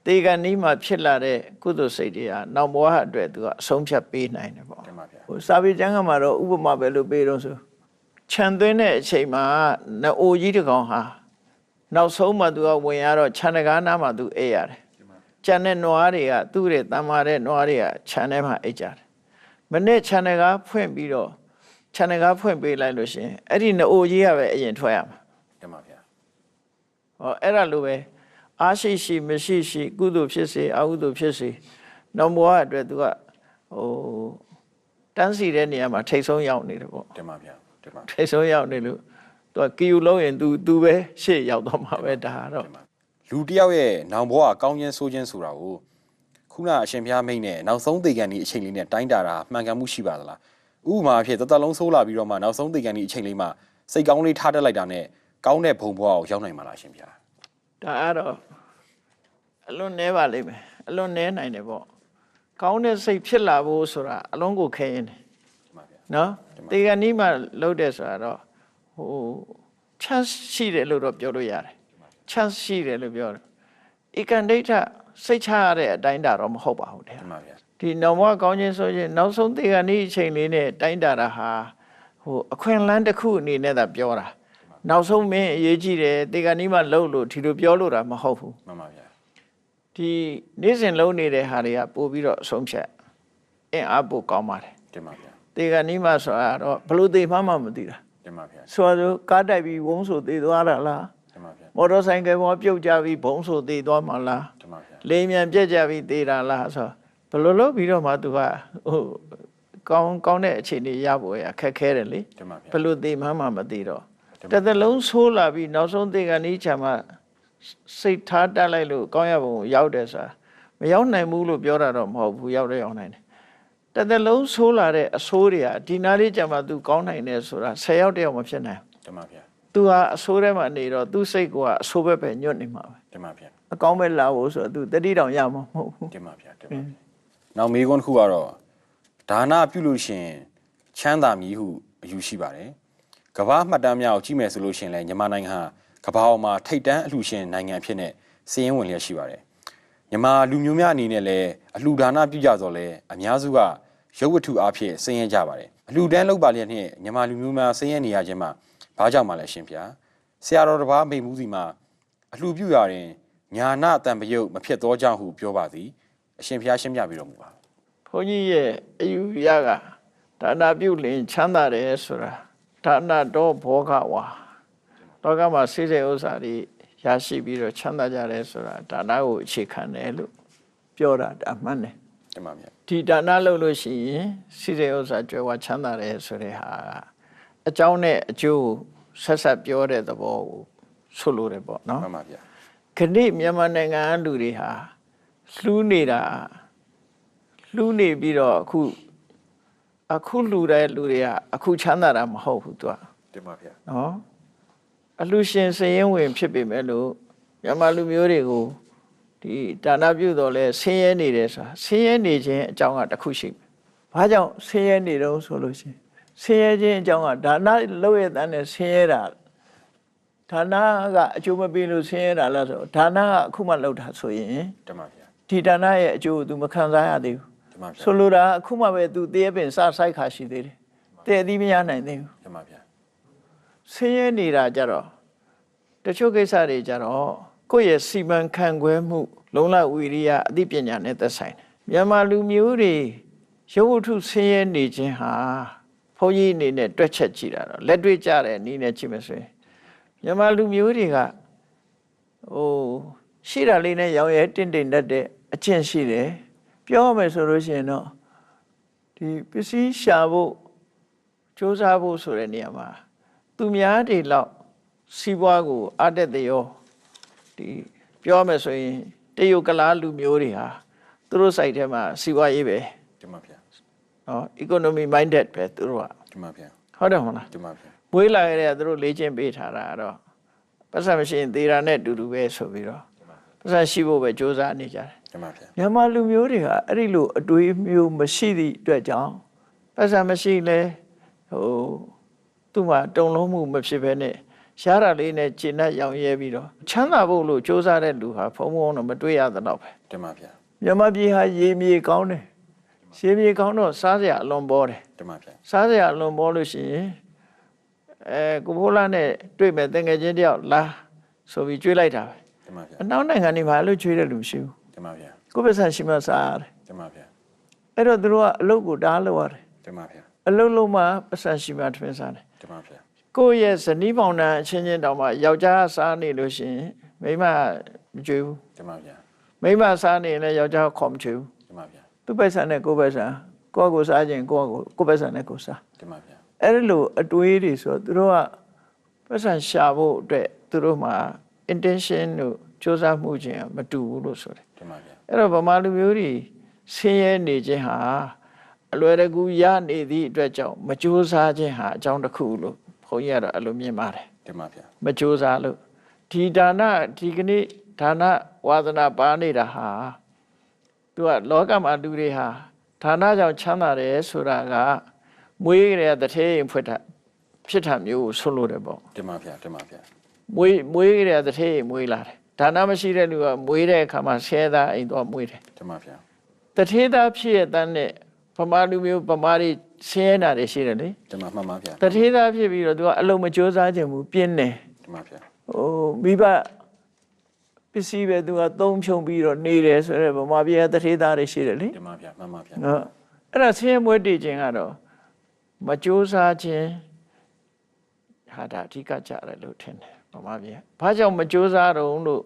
သေကဏီမှာဖြစ်လာတဲ့ကုသိုလ်စိတ်တွေဟာနောက်ဘဝအတွက်သူကအဆုံးဖြတ်ပေးနိုင်တယ်ပေါ့
တင်ပါဗျာ
ဟိုစာပေကျမ်းကမှာတော့ဥပမာပဲလို့ပေးတော့ဆိုခြံသွင်းတဲ့အချိန်မှာနအိုကြီးတစ်ကောင်ဟာနောက်ဆုံးမှသူကဝင်ရတော့ခြံတကားနားမှာသူအိပ်ရတယ်ကျန်တဲ့နွားတွေကသူ့ရဲ့တန်မာတဲ့နွားတွေကခြံထဲမှာအိတ်ကြတယ်။မနေ့ခြံတကားဖွင့်ပြီးတော့ခြံတကားဖွင့်ပေးလိုက်လို့ရှရင်အဲ့ဒီနအိုကြီးကပဲအရင်ထွက်ရမှာ
တင်ပါဗျာ။
ဟောအဲ့ဒါလိုပဲအားရှိရှိမရှိရှိကုသိုလ်ဖြစ်စေအကုသိုလ်ဖြစ်စေနောက်ဘဝအတွက်သူကဟိုတန်းစီတဲ့နေရာမှာထိတ်ဆုံးရောက်နေတယ်ပေါ့
တင်ပါဗျာတင်ပါ။
ထိတ်ဆုံးရောက်နေလို့သူကကီယူလုံးရင် तू तू ပဲရှေ့ရောက်တော့မှာပဲဒါကတော့
လူတစ်ယောက်ရဲ့နောင်ဘဝကောင်းခြင်းဆိုးခြင်းဆိုတာကိုခုနအရှင်ဘုရားမိတ်နဲ့နောက်ဆုံးသေကန်ဒီအချိန်လေးနဲ့တိုင်းတာတာမှန်ကန်မှုရှိပါသလားဥပမာအဖြစ်တစ်သက်လုံးဆိုးလာပြီးတော့မှနောက်ဆုံးသေကန်ဒီအချိန်လေးမှာစိတ်ကောင်းလေးထားတက်လိုက်တာနဲ့ ကောင်းတဲ့ဘုံဘဝကိုရောက်နိုင်မှာလားအရှင်ဘုရား
ဒါကတော့အလွန်နဲပါလိမ့်မယ်အလွန်နဲနိုင်တယ်ပေါ့ကောင်းတဲ့စိတ်ဖြစ်လာဖို့ဆိုတာအလုံးကိုခဲရင်တယ်
တင်ပါဗျာ
နော်တေဂနီးမှာလှုပ်တယ်ဆိုတာတော့ဟို chance ရှိတယ်လို့တော့ပြောလို့ရတယ် chance ရှိတယ်လို့ပြောတယ်ဧကန်ဒိဋ္ဌစိတ်ချရတဲ့အတိုင်းတာတော့မဟုတ်ပါဘူးတဲ့
တင်ပါဗျာ
ဒီနောင်ဘဝကောင်းခြင်းဆိုရင်နောက်ဆုံးတေဂနီးအချိန်လေးနဲ့တိုင်းတာတာဟာဟိုအခွင့်အလန်းတစ်ခုအနေနဲ့သာပြောတာ နောက်ဆုံးမင်းအရေးကြီးတယ်တေဂနီးမှာလှုပ်လို့ဒီလိုပြောလို့တာမဟုတ်ဘူး
မှန်ပါဗျာ
ဒီနေ့စဉ်လုံးနေတဲ့ဟာတွေကပို့ပြီးတော့အဆုံးဖြတ်အင်းအားပို့ကောင်းပါတယ်
တင်ပါဗျာ
တေကနီးမှဆိုတာတော့ဘလို့သေးမှမှမသိတာ
တင်ပါဗျာ
ဆိုတော့ကားတိုက်ပြီးဝုန်းဆိုသေးသွားတာလား
တင်ပါဗျာ
မော်တော်ဆိုင်ကယ်ပေါ်ပြုတ်ကြပြီးဘုံဆိုသေးသွားမှလား
တင်ပါဗျာ
လေမြန်ပြက်ကြပြီးသေးတာလားဆိုတော့ဘလို့လို့ပြီးတော့မှသူကဟိုကောင်းကောင်းတဲ့အခြေအနေရဖို့ရခက်ခဲတယ်လေ
တင်ပါဗျာ
ဘလို့သေးမှမှမသိတော့ တစ်သက်လုံးဆိုးလာပြီးနောက်ဆုံးတေကနီးချာမှစိတ်ထားတက်လိုက်လို့ကောင်းရပုံကိုရောက်တယ်ဆိုတာမရောက်နိုင်ဘူးလို့ပြောတာတော့မဟုတ်ဘူးရောက်တော့ရောက်နိုင်တယ်တစ်သက်လုံးဆိုးလာတဲ့အဆိုးတွေကဒီနာလေးကြမှာ तू ကောင်းနိုင်တယ်ဆိုတာ10ယောက်တယောက်မဖြစ်နိုင်ဘူး
တင်ပါဗျာ
तू ဟာအဆိုးထဲမှာနေတော့ तू စိတ်ကအဆိုးဘက်ပဲညွတ်နေမှာပဲ
တင်ပါဗျာ
အကောင်းပဲလာဖို့ဆိုတော့ तू တတိတောင်ရမှာမဟုတ်ဘူး
တင်ပါဗျာတင်ပါဗျာနောက်မေးခွန်းတစ်ခုကတော့ဒါနပြုလို့ရှရင်ချမ်းသာမည်ဟုအယူရှိပါတယ် ကမ္ဘာမှတ်တမ်းများကိုကြည့်မယ်ဆိုလို့ရှရင်လဲမြန်မာနိုင်ငံဟာကမ္ဘာပေါ်မှာထိပ်တန်းအလှူရှင်နိုင်ငံဖြစ်နေစီးရင်ဝင်လျက်ရှိပါတယ်မြန်မာလူမျိုးများအနေနဲ့လည်းအလှူဒါနပြုကြတော့လဲအများစုကရုပ်ဝတ္ထုအားဖြင့်စီးရင်ကြပါတယ်အလှူဒန်းလုပ်ပါလျက်နဲ့မြန်မာလူမျိုးများစီးရင်နေရခြင်းမှာဘာကြောင့်မှလဲရှင်ဗျာဆရာတော်တစ်ပါးမိန်မှုစီမှာအလှူပြုရရင်ညာနာတံပယုတ်မဖြစ်သောကြောင့်ဟုပြောပါသည်အရှင်ဘုရားရှင်းပြပြီးတော်မူပါ
ဘုန်းကြီးရဲ့အယူရကဒါနာပြုလင်ချမ်းသာတယ်ဆိုတာ ဒါနာတော့ဘောဂဝါလောကမှာစိစိဥစ္စာတွေရရှိပြီးတော့ချမ်းသာကြတယ်ဆိုတာဒါနာကိုအခြေခံတယ်လို့ပြောတာဒါမှန်တယ်
တင်ပါဗျာ
ဒီဒါနလုပ်လို့ရှိရင်စိစိဥစ္စာကြွယ်ဝချမ်းသာတယ်ဆိုတဲ့ဟာကအကြောင်းနဲ့အကျိုးကိုဆက်ဆက်ပြောတဲ့သဘောကိုဆိုလိုတယ်ပေါ့နော်
မှန်ပါဗျာ
ခဏိမြန်မာနိုင်ငံကလူတွေဟာလှူးနေတာလှူးနေပြီးတော့အခု အခုလှူတဲ့လူတွေကအခုချမ်းသာတာမဟုတ်ဘူးသူက
တင်ပါဗျာ
နော်အလှရှင်စရင်ဝင်ဖြစ်ပေမဲ့လို့မြန်မာလူမျိုးတွေကိုဒီဒါနပြုတော်လဲဆင်းရဲနေတယ်ဆိုတာဆင်းရဲနေခြင်းအကြောင်းကတစ်ခုရှိတယ်။ဘာကြောင့်ဆင်းရဲနေတော့ဆိုလို့ရှိရင်ဆင်းရဲခြင်းအကြောင်းကဒါနလုပ်ရတဲ့နဲ့ဆင်းရဲတာဒါနကအကျိုးမပေးလို့ဆင်းရဲတာလားဆိုတော့ဒါနကအခုမှလုပ်တာဆိုရင်
တင်ပါဗျာ
ဒီဒါနရဲ့အကျိုးကို तू မခံစားရသေးဘူး
တင်ပါဗျာ။
ဆိုလိုတာအခုမှပဲ तू တည့်ရပင်စဆိုင်ခါရှိသေးတယ်။တည့်အသီးမရနိုင်သေးဘူး။
တင်ပါဗျာ
ဆင်းရဲနေတာကြတော့တချို့ကိစ္စတွေကြတော့ကိုယ့်ရဲ့စီမံခန့်ခွဲမှု လုံလဝီရိယအသိပညာနဲ့သက်ဆိုင်တယ်မြန်မာလူမျိုးတွေရုပ်ဝတ္ထုဆင်းရဲနေခြင်းဟာဘုန်းကြီးအနေနဲ့တွက်ချက်ကြည့်တာတော့လက်တွေ့ကြတဲ့အနေနဲ့ကြည့်မယ်ဆိုရင်မြန်မာလူမျိုးတွေကဟိုရှိတာလေးနဲ့ရောင်ရဲတင့်တင့်တတ်တဲ့အကျင့်ရှိတယ် ပြောရမယ်ဆိုလို့ရှိရင်တော့ဒီပစ္စည်းရှာဖို့ စ조사ဖို့ဆိုတဲ့နေရာမှာသူများတွေလောက်စီးပွားကိုအတက်တရောဒီပြောမယ်ဆိုရင်တရုတ်ကလားလူမျိုးတွေဟာသူတို့ site ထဲမှာစီးပွားရေးပဲ
တင်ပါဗျာ
နော် economy minded ပဲသူတို့က
တင်ပါဗျာ
ဟုတ်တယ်မဟုတ်လား
တင်ပါဗျာ
မွေးလာခဲ့တဲ့ကသူတို့လေ့ကျင့်ပေးထားတာကတော့ပတ်စံမရှိရင်သေတာနဲ့အတူတူပဲဆိုပြီးတော့ပတ်စံရှိဖို့ပဲစ조사နေကြတယ်
တင်ပါဗျာ
မြန်မာလူမျိုးတွေကအဲ့ဒီလိုအတွေးမျိုးမရှိသည့်အတွက်ကြောင့်ပတ်စံမရှိလဲဟိုသူ့မှာတုံလုံးမှုမဖြစ်ဘဲနဲ့ရှားတာလေးနဲ့ကျင့်တ်ရောင်ရဲပြီးတော့ချမ်းသာဖို့လို့စ조사တဲ့လူဟာဖုံဖုံတော့မတွေ့ရသတော့ပဲ
တင်ပါဗျာ
မြန်မာပြည်ဟာရေမြေကောင်းတယ်ရေမြေကောင်းတော့စားစရာအလွန်ပေါ်တယ်
တင်ပါဗျာ
စားစရာအလွန်ပေါ်လို့ရှိရင်အဲကိုဖိုးလာနဲ့တွေ့မဲ့တငယ်ချင်းတယောက်လာဆိုပြီးကြွေးလိုက်တာပဲ
တင်ပါဗျာ
အနောက်နိုင်ငံတွေမှာအဲ့လိုကြွေးတဲ့လူမရှိဘူး
တင်ပါဗျာ
ကိုယ့်ပစ္စံရှိမှစားရတယ်
တင်ပါဗျာ
အဲ့တော့သူတို့ကအလုပ်ကိုတားလို့ရတယ်
တင်ပါဗျာ
အလုပ်လုံးမှပတ်စံရှိမှထမင်းစားတယ်
တင်ပါဗျာ
ကိုယ့်ရဲ့ဇနီးပေါင်တန်အချင်းချင်းတောင်မှယောက်ျားစားနေလို့ရှိရင်မိန်းမမကြွေးဘူး
တင်ပါဗျာ
မိန်းမစားနေရင်လည်းယောက်ျားခေါ်မချွေးဘူး
တင်ပါဗျာ
သူ့ပတ်စံနဲ့ကိုယ့်ပတ်စံကိုယ့်ကိုယ်စားခြင်းကိုယ့်ကိုယ်ကိုယ့်ပတ်စံနဲ့ကိုယ်စား
တင်ပါဗျာ
အဲ့ဒီလိုအတွေးတွေဆိုတော့သူတို့ကပတ်စံရှာဖို့အတွက်သူတို့မှာ intention တို့ စူးစမ်းမှုချင်းကမတူဘူးလို့ဆိုတယ်
တင်ပါဗျာ
အဲ့တော့ဗမာလူမျိုးတွေဆင်းရဲနေခြင်းဟာအလွယ်တကူရနေသည့်အတွက်ကြောင့်မကြိုးစားခြင်းဟာအကြောင်းတစ်ခုလို့ဘုန်းကြီးကတော့အဲ့လိုမြင်ပါတယ်
တင်ပါဗျာ
မကြိုးစားလို့ဒီဒါနဒီကနေ့ဒါနဝါသနာပါနေတာဟာသူကလောကမှာလူတွေဟာဒါနကြောင့်ချမ်းသာတယ်ဆိုတာကမွေးကြတဲ့တထဲရင်ဖွက်တာဖြစ်တာမျိုးကိုဆိုလိုတယ်ပေါ့
တင်ပါဗျာတင်ပါဗျာ
မွေးမွေးကြတဲ့တထဲရင်မွေးလာတယ် ဒါနမရှိတဲ့လူကမွေးတဲ့အခါမှာဆဲသားအိမ်တော့မွေးတယ်
တင်ပါဗျာ
တထေးသားဖြစ်ရတဲ့နဲ့ဗမာလူမျိုးဗမာတွေဆင်းရဲတာတွေရှိတယ်လေ
တင်ပါမှန်ပါဗျာ
တထေးသားဖြစ်ပြီးတော့သူကအလုံးမကြိုးစားခြင်းဘူးပြင်းတယ်
တင်ပါဗျာ
ဟိုမိဘပစ္စည်းပဲသူကသုံးဖြုံပြီးတော့နေတယ်ဆိုတော့ဗမာပြည်ကတထေးသားတွေရှိတယ်လေ
တင်ပါဗျာမှန်ပါဗျာ
နော်အဲ့ဒါဆင်းရဲမွဲတည်ခြင်းကတော့မကြိုးစားခြင်းဟာဒါအဓိကကြတယ်လို့ထင်တယ် ဗမာပြည်ကဘာကြောင့်မကြိုးစားတော့လို့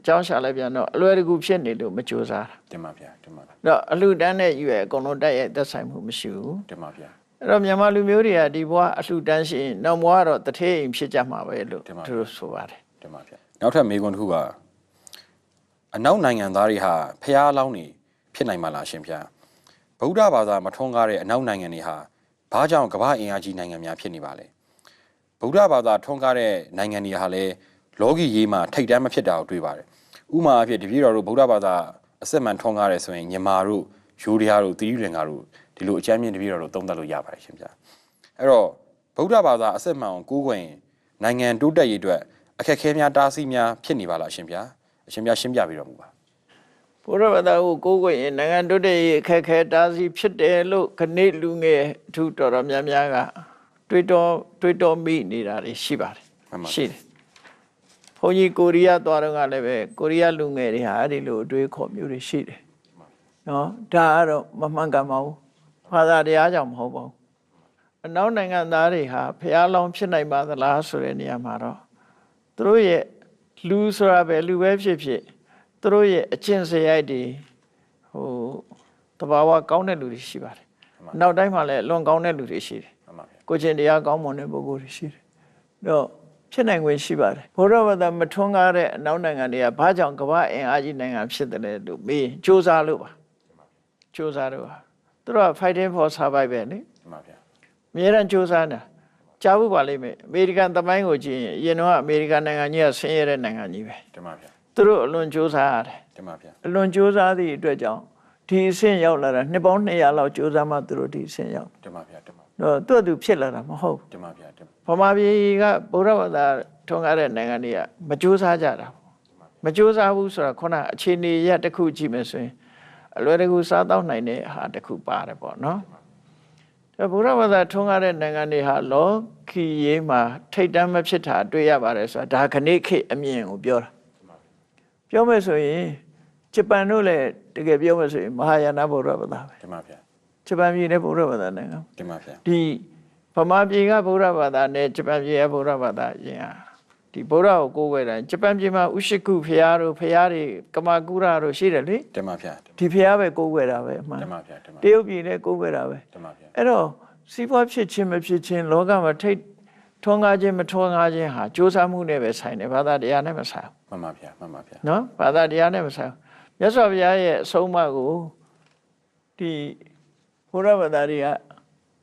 အကြောင်းရှာလိုက်ပြန်တော့အလွယ်တကူဖြစ်နေလို့မကြိုးစားတာ
တင်ပါဗျာတင်ပါဗျာ
တော့အလှတန်းနဲ့ရွယ်အကုန်လုံးတက်ရဲ့သက်ဆိုင်မှုမရှိဘူး
တင်ပါဗျာ
အဲ့တော့မြန်မာလူမျိုးတွေကဒီဘဝအလှတန်းရှိရင်နောက်ဘဝကတော့တထေးအိမ်ဖြစ်ကြမှာပဲလို့သူတို့ဆိုပါတယ်
တင်ပါဗျာနောက်ထပ်မေးခွန်းတစ်ခုကအနောက်နိုင်ငံသားတွေဟာဖျားလောင်းနေဖြစ်နိုင်မှာလားရှင်ဗျာဗုဒ္ဓဘာသာမထွန်းကားတဲ့အနောက်နိုင်ငံတွေဟာဘာကြောင့်ကမ္ဘာအင်အားကြီးနိုင်ငံများဖြစ်နေပါလဲ ဗုဒ္ဓဘာသာထွန်းကားတဲ့နိုင်ငံတွေဟာလည်းလောကီရေးမှာထိတ်တန်းမဖြစ်တာကိုတွေ့ပါတယ်ဥပမာအဖြစ်တပည့်တော်တို့ဗုဒ္ဓဘာသာအစစ်မှန်ထွန်းကားတယ်ဆိုရင်ညီမာတို့ယူရီးယားတို့သီရိလင်္ကာတို့ဒီလိုအကြမ်းမြင့်တပည့်တော်တို့သုံးသပ်လို့ရပါတယ်ရှင်ဗျာအဲ့တော့ဗုဒ္ဓဘာသာအစစ်မှန်ကိုကိုးကွယ်ရင်နိုင်ငံတိုးတက်ရေးအတွက်အခက်အခဲများတားဆီးများဖြစ်နေပါလားရှင်ဗျာအရှင်ဗျာရှင်းပြပြီးတော့မူပါ
ဘုရားဘာသာကိုကိုးကွယ်ရင်နိုင်ငံတိုးတက်ရေးအခက်အခဲတားဆီးဖြစ်တယ်လို့ခဏိလူငယ်အထူးတော်တော်များများက တွေးတော်တွေးတော်မိနေတာတွေရှိပါတယ်
မှန်ပါ
ရှိတယ်ဘုန်းကြီးကိုရီးယားသွားတော့ကလည်းပဲကိုရီးယားလူငယ်တွေဟာအဲ့ဒီလိုအတွေးခေါ်မျိုးတွေရှိတယ်နော်ဒါကတော့မမှန်ကန်ပါဘူးဘာသာတရားကြောင့်မဟုတ်ပါဘူးအနောက်နိုင်ငံသားတွေဟာဖျားလောင်းဖြစ်နိုင်ပါသလားဆိုတဲ့နေရာမှာတော့သူတို့ရဲ့လူဆိုတာပဲလူပဲဖြစ်ဖြစ်သူတို့ရဲ့အကျင့်စရိုက်တွေဟိုတဘာဝကောင်းတဲ့လူတွေရှိပါတယ်နောက်တိုင်းမှာလည်းအလွန်ကောင်းတဲ့လူတွေရှိတယ်
မှန်ပါဗျာ
ကိုချင်းတရားကောင်းမွန်တဲ့ပုဂ္ဂိုလ်တွေရှိတယ်တော့ဖြစ်နိုင်ဝင်ရှိပါတယ်ဘုရားဘာသာမထွန်းကားတဲ့အနောက်နိုင်ငံတွေကဘာကြောင့်ကမ္ဘာအင်အားကြီးနိုင်ငံဖြစ်တယ်လဲလို့မေးရင်စ조사လို့ပါစ조사လို့ပါသူတို့က fighting for survival လေ
တင်ပါဗျာ
အများရန်စ조사တာကြားဖို့ပါလိမ့်မယ်အမေရိကန်သမိုင်းကိုကြည့်ရင်အရင်တော့အမေရိကန်နိုင်ငံကြီးကဆင်းရဲတဲ့နိုင်ငံကြီးပဲ
တင်ပါဗျာ
သူတို့အလွန်စ조사ရတယ်
တင်ပါဗျာ
အလွန်စ조사သည့်အတွက်ကြောင့် ဒီအဆင့်ရောက်လာတာနှစ်ပေါင်း200လောက်စ조사မှသူတို့ဒီအဆင့်ရောက်
တင်ပါဗျာတင်ပါ
တော့သူ့အတူဖြစ်လာတာမဟုတ်ဘူး
တင်ပါဗျာတင်
ဗမာပြည်ကဗုဒ္ဓဘာသာထွန်းကားတဲ့နိုင်ငံတွေကမကြိုးစားကြတာမကြိုးစားဘူးဆိုတာခုနအခြေအနေရတစ်ခုကြည့်မယ်ဆိုရင်အလွယ်တကူစားတော့နိုင်တဲ့ဟာတစ်ခုပါတယ်ပေါ့နော်ဒါဗုဒ္ဓဘာသာထွန်းကားတဲ့နိုင်ငံတွေဟာလောကီရေးမှာထိတ်တန့်မဖြစ်တာတွေ့ရပါတယ်ဆိုတာဒါခဏိခေတ်အမြင်ကိုပြောတာပြောမယ်ဆိုရင်ဂျပန်တို့လည်း တကယ်ပြောမယ်ဆိုရင်မဟာယာနဗုဒ္ဓဘာသာပဲ
တင်ပါဗျာ
ဂျပန်ပြည်နဲ့ဗုဒ္ဓဘာသာနိုင်ငံ
တင်ပါဗျာ
ဒီဗမာပြည်ကဗုဒ္ဓဘာသာနဲ့ဂျပန်ပြည်ကဗုဒ္ဓဘာသာယင်ဟာဒီဗုဒ္ဓကိုကိုးကွယ်တယ်ဂျပန်ပြည်မှာဥရှိကုဖရာတို့ဖရာတွေကမာကုရတို့ရှိတယ်လေ
တင်ပါဗျာ
ဒီဖရာပဲကိုးကွယ်တာပဲအမှန်
တင်ပါဗျာတင်ပါ
တရုတ်ပြည်နဲ့ကိုးကွယ်တာပဲ
တင်ပါဗျာ
အဲ့တော့စီးပွားဖြစ်ခြင်းမဖြစ်ခြင်းလောကမှာထိတ်ထွန်းကားခြင်းမထွန်းကားခြင်းဟာစ조사မှုနဲ့ပဲဆိုင်တယ်ဘာသာတရားနဲ့မဆိုင်ဘူး
မှန်ပါဗျာမှန်ပါဗျာ
နော်ဘာသာတရားနဲ့မဆိုင်ဘူး မြတ်စွာဘုရားရဲ့အဆုံးအမကိုဒီဘုရားဘာသာတွေက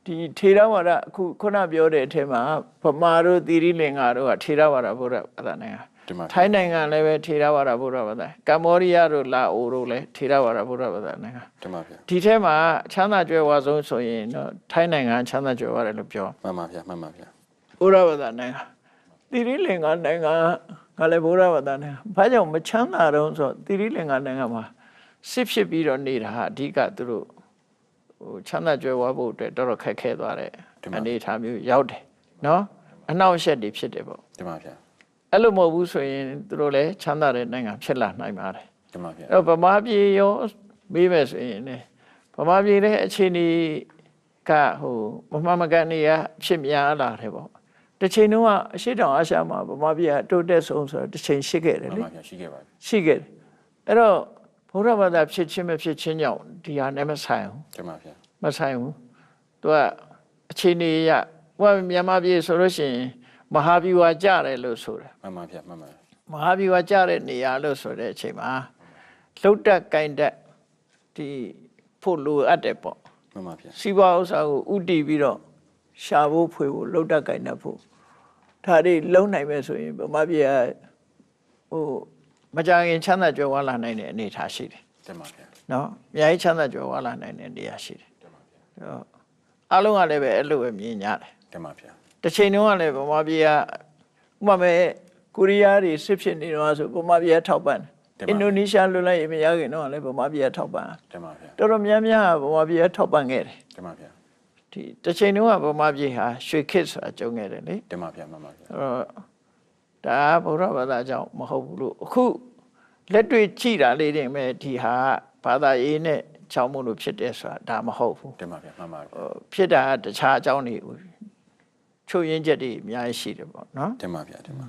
ဒီထေရဝါဒအခုခုနပြောတဲ့အထက်မှာဗမာတို့သီရိလင်္ကာတို့ကထေရဝါဒဘုရားဘာသာနိုင်ငံ
တင်ပါ
ထိုင်းနိုင်ငံလည်းပဲထေရဝါဒဘုရားဘာသာကမ္ဘောဒီးယားတို့လာအိုတို့လည်းထေရဝါဒဘုရားဘာသာနိုင်ငံ
တင်ပါဗျာ
ဒီထဲမှာချမ်းသာကြွယ်ဝဆုံးဆိုရင်တော့ထိုင်းနိုင်ငံချမ်းသာကြွယ်ဝတယ်လို့ပြော
မှန်ပါဗျာမှန်ပါဗျာ
ဘုရားဘာသာနိုင်ငံသီရိလင်္ကာနိုင်ငံ ကလည်းဘုရားဘာသာနိုင်ငံဘာကြောင့်မချမ်းသာတော့ဆိုတော့သီရိလင်္ကာနိုင်ငံမှာစစ်ဖြစ်ပြီးတော့နေတာဟာအဓိကသူတို့ဟိုချမ်းသာကြွယ်ဝဖို့အတွက်တော်တော်ခက်ခဲသွားတဲ့အနေအထားမျိုးရောက်တယ်နော်အနောက်ရှက်တွေဖြစ်တယ်ပေါ့
တင်ပါဗျာ
အဲ့လိုမဟုတ်ဘူးဆိုရင်သူတို့လည်းချမ်းသာတဲ့နိုင်ငံဖြစ်လာနိုင်ပါတယ်
တင်ပါဗျာ
အဲ့တော့ဗမာပြည်ရောမေးမယ်ဆိုရင်လည်းဗမာပြည်ရဲ့အခြေအနေကဟိုမမှန်မကန်နေရဖြစ်များလာတယ်ပေါ့ တစ်ချိန်တုန်းကအရှိတောင်အာရှမှာဗမာပြည်ကတိုးတက်ဆုံးဆိုတော့တစ်ချိန်ရှိခဲ့တယ်
မှန်
လေ
ပါဗျာရှိခဲ့ပါပြီ
ရှိခဲ့တယ်အဲ့တော့ဘုရားဘာသာဖြစ်ချင်းမဖြစ်ချင်းကြောင့်ဒီဟာနဲ့မဆိုင်ဘူး
တင်ပါဗျာ
မဆိုင်ဘူးသူကအခြေအနေရဟိုကမြန်မာပြည်ဆိုလို့ရှိရင်မဟာဗျူဟာကြတယ်လို့ဆိုတယ်
မှန်ပါဗျာမှန်ပါ
မဟာဗျူဟာကြတဲ့နေရာလို့ဆိုတဲ့အချိန်မှာလှုပ်တက်ကင်တက်ဒီဖို့လိုအပ်တယ်ပေါ့
မှန်ပါဗျာ
စီးပွားဥစ္စာကိုဥတည်ပြီးတော့ရှာဖို့ဖွေဖို့လှုပ်တက်ကင်တက်ဖို့ ဒါတွေလုံနိုင်မယ်ဆိုရင်ဗမာပြည်ကဟိုမကြခင်ချမ်းသာကြွယ်ဝလာနိုင်တဲ့အနေအထားရှိတယ်
တင်ပါဗျာ
နော်အများကြီးချမ်းသာကြွယ်ဝလာနိုင်တဲ့နေရာရှိတယ်အဲ့တော့အားလုံးကလည်းပဲအဲ့လိုပဲမြင်ကြတယ်
တင်ပါဗျာ
တစ်ချိန်တုန်းကလည်းဗမာပြည်ကဥပမာမဲ့ကိုရီးယားတွေစစ်ဖြစ်နေတော့ဆိုဗမာပြည်ကထောက်ပံ့တယ်အင်ဒိုနီးရှားလွတ်လပ်ရေးမရခင်တော့လည်းဗမာပြည်ကထောက်ပံ့
တင်ပါဗျာ
တော်တော်များများကဗမာပြည်ကထောက်ပံ့ခဲ့တယ်
တင်ပါဗျာ
ဒီတစ်ချိန်တုန်းကဗမာပြည်ဟာရွှေခေတ်ဆိုတာကြုံခဲ့တယ်လေ
တင်ပါဗျာမှန်ပါဗျာ
အဲ့တော့ဒါကဗုဒ္ဓဘာသာကြောင့်မဟုတ်ဘူးလို့အခုလက်တွေ့ကြည့်တာလေးတွေမဲ့ဒီဟာကဘာသာရေးနဲ့ချောင်းမို့လို့ဖြစ်တယ်ဆိုတာဒါမဟုတ်ဘူး
တင်ပါဗျာမှန်ပါဗျာ
ဟိုဖြစ်တာကတခြားအကြောင်းတွေချုပ်ရင်းချက်တွေအများကြီးရှိတယ်ပေါ့နော်
တင်ပါဗျာတင်ပါ